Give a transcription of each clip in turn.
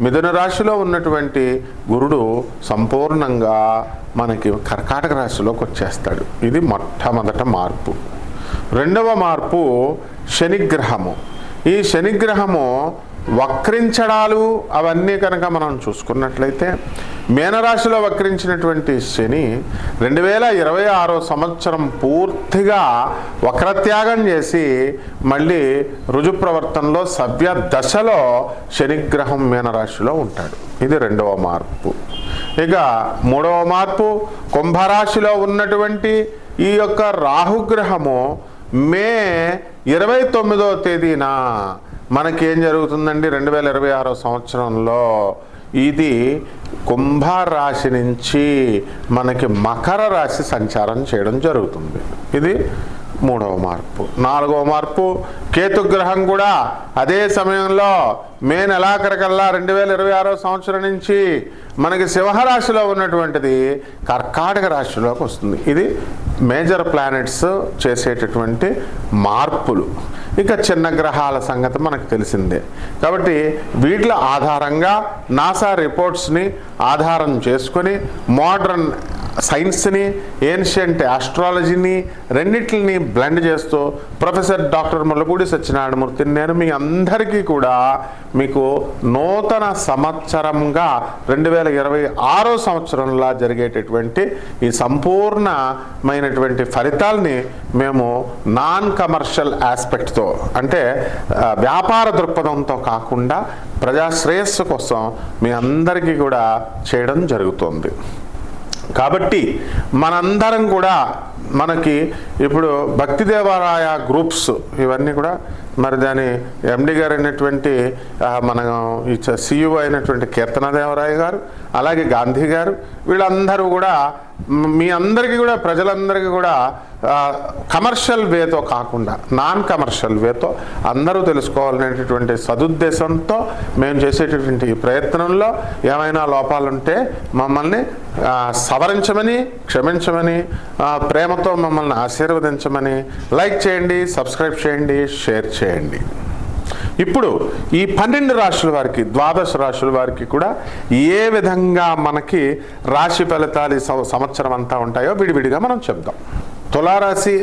మిథున రాశిలో ఉన్నటువంటి గురుడు సంపూర్ణంగా మనకి కర్కాటక రాశిలోకి వచ్చేస్తాడు. ఇది మొట్టమొదట మార్పు. రెండవ మార్పు శనిగ్రహము. ఈ శనిగ్రహము వక్రించడాలు అవన్నీ కనుక మనం చూసుకున్నట్లయితే మీనరాశిలో వక్రించినటువంటి శని రెండు వేల ఇరవై ఆరో సంవత్సరం పూర్తిగా వక్రత్యాగం చేసి మళ్ళీ రుజు ప్రవర్తనలో సవ్య దశలో శనిగ్రహం మీనరాశిలో ఉంటాడు. ఇది రెండవ మార్పు. ఇక మూడవ మార్పు కుంభరాశిలో ఉన్నటువంటి ఈ యొక్క రాహుగ్రహము మే ఇరవై తొమ్మిదో తేదీన మనకేం జరుగుతుందండి? రెండు వేల ఇరవై ఆరో సంవత్సరంలో ఇది కుంభరాశి నుంచి మనకి మకర రాశి సంచారం చేయడం జరుగుతుంది. ఇది మూడవ మార్పు. నాలుగవ మార్పు కేతుగ్రహం కూడా అదే సమయంలో మే నెలాఖరికల్లా రెండు వేల ఇరవై ఆరో సంవత్సరం నుంచి మనకి సింహరాశిలో ఉన్నటువంటిది కర్కాటక రాశిలోకి వస్తుంది. ఇది మేజర్ ప్లానెట్స్ చేసేటటువంటి మార్పులు. ఇక చిన్న గ్రహాల సంగతి మనకు తెలిసిందే. కాబట్టి వీటిల ఆధారంగా నాసా రిపోర్ట్స్ని ఆధారం చేసుకొని మోడర్న్ సైన్స్ని ఏన్షియంట్ ఆస్ట్రాలజీని రెండింటిని బ్లెండ్ చేస్తూ ప్రొఫెసర్ డాక్టర్ ముల్లపూడి సత్యనారాయణమూర్తిని నేను మీ అందరికీ కూడా మీకు నూతన సంవత్సరంగా రెండు వేల ఇరవై ఆరో సంవత్సరంలో జరిగేటటువంటి ఈ సంపూర్ణమైనటువంటి ఫలితాల్ని మేము నాన్ కమర్షియల్ ఆస్పెక్ట్తో అంటే వ్యాపార దృక్పథంతో కాకుండా ప్రజాశ్రేయస్సు కోసం మీ అందరికీ కూడా చేయడం జరుగుతుంది. కాబట్టి మనందరం కూడా మనకి ఇప్పుడు భక్తి దేవాలయ గ్రూప్స్ ఇవన్నీ కూడా మరి దాని ఎండి గారు అయినటువంటి మనం మన సీఈఓ సిఇఓ అయినటువంటి కీర్తనదేవరాయ గారు అలాగే గాంధీ గారు వీళ్ళందరూ కూడా మీ అందరికీ కూడా ప్రజలందరికీ కూడా కమర్షియల్ వేతో కాకుండా నాన్ కమర్షియల్ వేతో అందరూ తెలుసుకోవాలనేటటువంటి సదుద్దేశంతో మేము చేసేటటువంటి ప్రయత్నంలో ఏమైనా లోపాలుంటే మమ్మల్ని సవరించమని క్షమించమని ప్రేమతో మమ్మల్ని ఆశీర్వదించమని లైక్ చేయండి సబ్స్క్రైబ్ చేయండి షేర్ చేయండి. ఇప్పుడు ఈ పన్నెండు రాశుల వారికి ద్వాదశ రాశుల వారికి కూడా ఏ విధంగా మనకి రాశి ఫలితాలు ఈ సం- సంవత్సరం అంతా ఉంటాయో విడివిడిగా మనం చెప్దాం. తులారాశి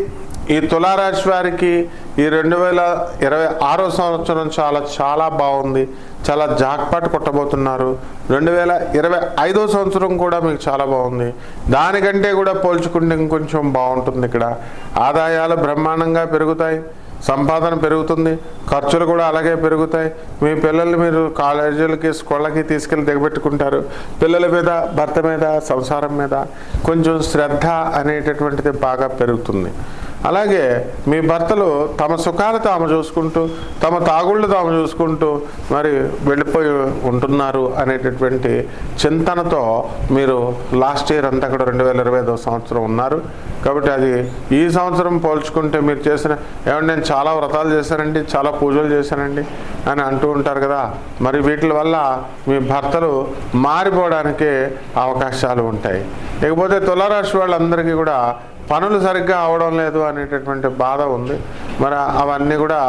ఈ తులారాశి వారికి ఈ రెండు వేల ఇరవై ఆరో సంవత్సరం చాలా చాలా బాగుంది. చాలా జాక్పాట్ కొట్టబోతున్నారు. రెండు వేల ఇరవై ఐదో సంవత్సరం కూడా మీకు చాలా బాగుంది. దానికంటే కూడా పోల్చుకుంటే ఇంకొంచెం బాగుంటుంది ఇక్కడ. ఆదాయాలు బ్రహ్మాండంగా పెరుగుతాయి. సంపాదన పెరుగుతుంది ఖర్చులు కూడా అలాగే పెరుగుతాయి. మీ పిల్లల్ని మీరు కాలేజీలకి స్కూళ్ళకి తీసుకెళ్ళి దిగబెట్టుకుంటారు. పిల్లల మీద భర్త మీద సంసారం మీద కొంచెం శ్రద్ధ అనేటటువంటిది బాగా పెరుగుతుంది. అలాగే మీ భర్తలు తమ సుఖాలు తాము చూసుకుంటూ తమ తాగుళ్ళు తాము చూసుకుంటూ మరి వెళ్ళిపోయి ఉంటున్నారు అనేటటువంటి చింతనతో మీరు లాస్ట్ ఇయర్ అంతా కూడా రెండు వేల ఇరవై సంవత్సరం ఉన్నారు. కాబట్టి అది ఈ సంవత్సరం పోల్చుకుంటే మీరు చేసిన ఏమంటే నేను చాలా వ్రతాలు చేశానండి చాలా పూజలు చేశానండి అని అంటూ ఉంటారు కదా. మరి వీటి వల్ల మీ భర్తలు మారిపోవడానికి అవకాశాలు ఉంటాయి. ఇకపోతే తులారాశి వాళ్ళందరికీ కూడా పనులు సరిగ్గా అవడం లేదు అనేటటువంటి బాధ ఉంది. మరి అవన్నీ కూడా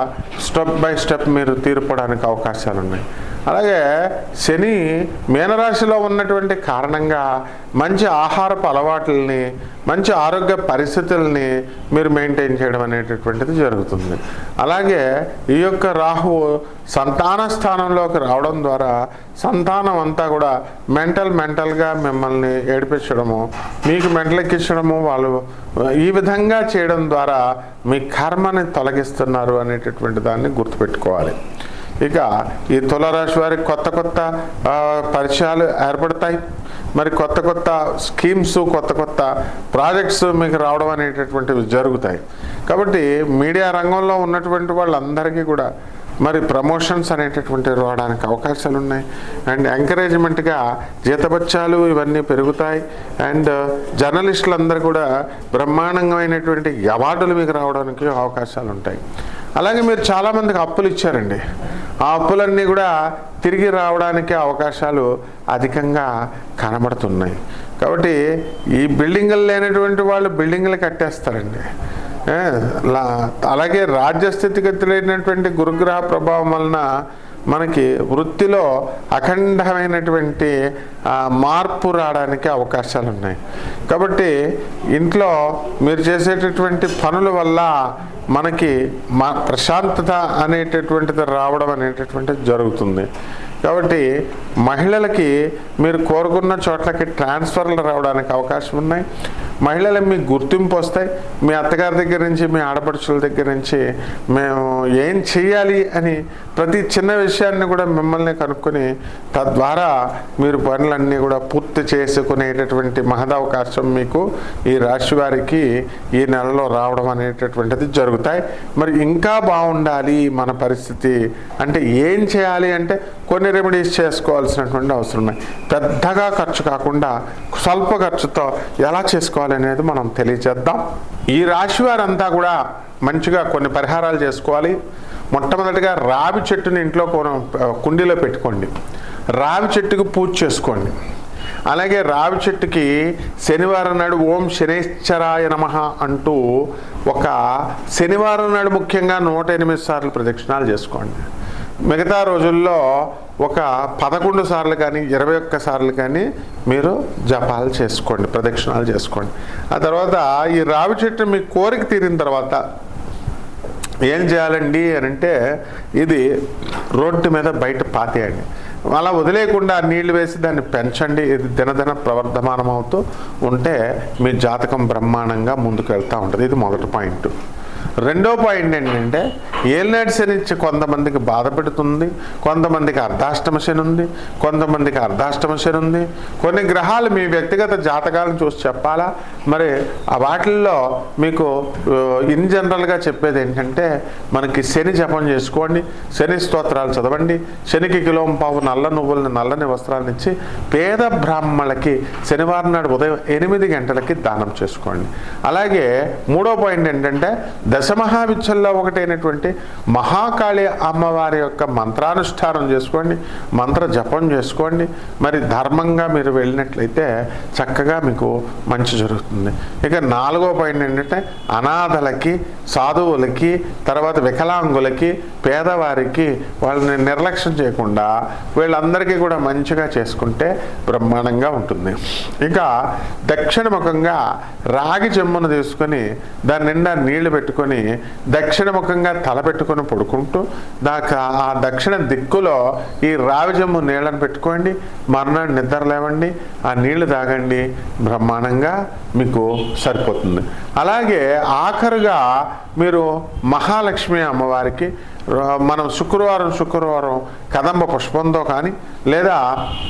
స్టెప్ బై స్టెప్ మీరు తీర్పడానికి అవకాశాలు ఉన్నాయి అలాగే శని మీనరాశిలో ఉన్నటువంటి కారణంగా మంచి ఆహారపు అలవాట్లని మంచి ఆరోగ్య పరిస్థితుల్ని మీరు మెయింటైన్ చేయడం అనేటటువంటిది జరుగుతుంది. అలాగే ఈ యొక్క రాహువు సంతాన స్థానంలోకి రావడం ద్వారా సంతానం అంతా కూడా మెంటల్ మెంటల్గా మిమ్మల్ని ఏడిపించడము మీకు మెంటలెక్కించడము వాళ్ళు ఈ విధంగా చేయడం ద్వారా మీ కర్మని తొలగిస్తున్నారు అనేటటువంటి దాన్ని గుర్తుపెట్టుకోవాలి. ఇక ఈ తులారాశి వారికి కొత్త కొత్త పరిచయాలు ఏర్పడతాయి. మరి కొత్త కొత్త స్కీమ్స్ కొత్త కొత్త ప్రాజెక్ట్స్ మీకు రావడం అనేటటువంటివి జరుగుతాయి. కాబట్టి మీడియా రంగంలో ఉన్నటువంటి వాళ్ళందరికీ కూడా మరి ప్రమోషన్స్ అనేటటువంటివి రావడానికి అవకాశాలు ఉన్నాయి. అండ్ ఎంకరేజ్మెంట్గా జీతబత్యాలు ఇవన్నీ పెరుగుతాయి. అండ్ జర్నలిస్టులందరూ కూడా బ్రహ్మాండమైనటువంటి అవార్డులు మీకు రావడానికి అవకాశాలు ఉంటాయి. అలాగే మీరు చాలామందికి అప్పులు ఇచ్చారండి. ఆ అప్పులన్నీ కూడా తిరిగి రావడానికి అవకాశాలు అధికంగా కనబడుతున్నాయి. కాబట్టి ఈ బిల్డింగులు లేనటువంటి వాళ్ళు బిల్డింగులు కట్టేస్తారండి. లా- అలాగే రాజ్యస్థితిగతులైనటువంటి గురుగ్రహ ప్రభావం వలన మనకి వృత్తిలో అఖండమైనటువంటి మార్పు రావడానికి అవకాశాలు ఉన్నాయి కాబట్టి ఇంట్లో మీరు చేసేటటువంటి పనుల వల్ల మనకి మా ప్రశాంతత అనేటటువంటిది రావడం అనేటటువంటిది జరుగుతుంది. కాబట్టి మహిళలకి మీరు కోరుకున్న చోట్లకి ట్రాన్స్ఫర్లు రావడానికి అవకాశం ఉన్నాయి. మహిళలు మీకు గుర్తింపు వస్తాయి. మీ అత్తగారి దగ్గర నుంచి మీ ఆడపడుచుల దగ్గర నుంచి మేము ఏం చేయాలి అని ప్రతి చిన్న విషయాన్ని కూడా మిమ్మల్ని కనుక్కొని తద్వారా మీరు పనులన్నీ కూడా పూర్తి చేసుకునేటటువంటి మహదవకాశం మీకు ఈ రాశి వారికి ఈ నెలలో రావడం అనేటటువంటిది జరుగుతాయి. మరి ఇంకా బాగుండాలి మన పరిస్థితి అంటే ఏం చేయాలి అంటే కొన్ని రెమెడీస్ చేసుకోవాల్సినటువంటి అవసరం ఉన్నాయి పెద్దగా ఖర్చు కాకుండా స్వల్ప ఖర్చుతో ఎలా చేసుకోవాలి? అనేది మనం తెలియజేద్దాం. ఈ రాశి వారంతా కూడా మంచిగా కొన్ని పరిహారాలు చేసుకోవాలి. మొట్టమొదటిగా రావి చెట్టుని ఇంట్లో కుండీలో పెట్టుకోండి. రావి చెట్టుకు పూజ చేసుకోండి. అలాగే రావి చెట్టుకి శనివారం నాడు ఓం శనేశ్వరాయ నమ అంటూ ఒక శనివారం నాడు ముఖ్యంగా నూట ఎనిమిది సార్లు ప్రదక్షిణాలు చేసుకోండి. మిగతా రోజుల్లో ఒక పదకొండు సార్లు కానీ ఇరవై ఒక్క సార్లు కానీ మీరు జపాలు చేసుకోండి ప్రదక్షిణాలు చేసుకోండి. ఆ తర్వాత ఈ రావి చెట్టు మీ కోరిక తీరిన తర్వాత ఏం చేయాలండి అని అంటే ఇది రోడ్డు మీద బయట పాతేయండి. అలా వదిలేయకుండా నీళ్ళు వేసి దాన్ని పెంచండి. ఇది దినదిన ప్రవర్ధమానం అవుతూ ఉంటే మీ జాతకం బ్రహ్మాండంగా ముందుకు వెళ్తూ ఉంటుంది. ఇది మొదటి పాయింట్. రెండో పాయింట్ ఏంటంటే ఏలినాటి శని ఇచ్చి కొంతమందికి బాధ పెడుతుంది కొంతమందికి అర్ధాష్టమ శని ఉంది కొంతమందికి అర్ధాష్టమ శని ఉంది. కొన్ని గ్రహాలు మీ వ్యక్తిగత జాతకాలను చూసి చెప్పాలా? మరి ఆ వాటిల్లో మీకు ఇన్ జనరల్గా చెప్పేది ఏంటంటే మనకి శని జపం చేసుకోండి శని స్తోత్రాలు చదవండి శనికి కిలోం పావు నల్ల నువ్వులని నల్లని వస్త్రాలను ఇచ్చి పేద బ్రాహ్మణులకి శనివారం నాడు ఉదయం ఎనిమిది గంటలకి దానం చేసుకోండి. అలాగే మూడో పాయింట్ ఏంటంటే దశమహావిద్యల్లో ఒకటైనటువంటి మహాకాళి అమ్మవారి యొక్క మంత్రానుష్ఠానం చేసుకోండి మంత్ర జపం చేసుకోండి. మరి ధర్మంగా మీరు వెళ్ళినట్లయితే చక్కగా మీకు మంచి జరుగుతుంది. ఇక నాలుగో పాయింట్ ఏంటంటే అనాథలకి సాధువులకి తర్వాత వికలాంగులకి పేదవారికి వాళ్ళని నిర్లక్ష్యం చేయకుండా వీళ్ళందరికీ కూడా మంచిగా చేసుకుంటే బ్రహ్మాండంగా ఉంటుంది. ఇంకా దక్షిణముఖంగా రాగి చెమ్మును తీసుకొని దాని నిండా నీళ్ళు పెట్టుకొని దక్షిణముఖంగా తల పెట్టుకొని పడుకుంటూ దాకా ఆ దక్షిణ దిక్కులో ఈ రావిజమ్ము నీళ్ళను పెట్టుకోండి మర్నాడు నిద్ర లేవండి ఆ నీళ్ళు తాగండి బ్రహ్మాండంగా మీకు సరిపోతుంది. అలాగే ఆఖరుగా మీరు మహాలక్ష్మి అమ్మవారికి మనం శుక్రవారం శుక్రవారం కదంబ పుష్పంతో కానీ లేదా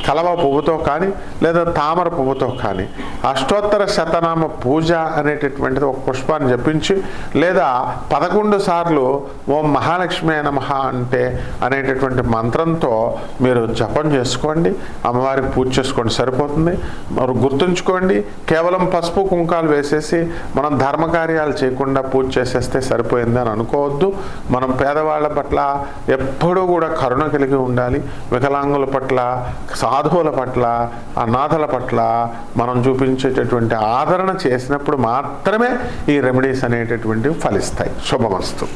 కలవ పువ్వుతో కానీ లేదా తామర పువ్వుతో కానీ అష్టోత్తర శతనామ పూజ అనేటటువంటిది ఒక పుష్పాన్ని జపించి లేదా పదకొండు సార్లు ఓం మహాలక్ష్మి నమః అంటే అనేటటువంటి మంత్రంతో మీరు జపం చేసుకోండి అమ్మవారికి పూజ చేసుకోండి సరిపోతుంది. మరి గుర్తుంచుకోండి కేవలం పసుపు కుంకాలు వేసేసి మనం ధర్మకార్యాలు చేయకుండా పూజ చేసేస్తాం సరిపోయింది అని అనుకోవద్దు. మనం పేదవాళ్ళ పట్ల ఎప్పుడూ కూడా కరుణ కలిగి ఉండాలి. వికలాంగుల పట్ల సాధువుల పట్ల అనాథల పట్ల మనం చూపించేటటువంటి ఆదరణ చేసినప్పుడు మాత్రమే ఈ రెమెడీస్ అనేటటువంటివి ఫలిస్తాయి. శుభమస్తు.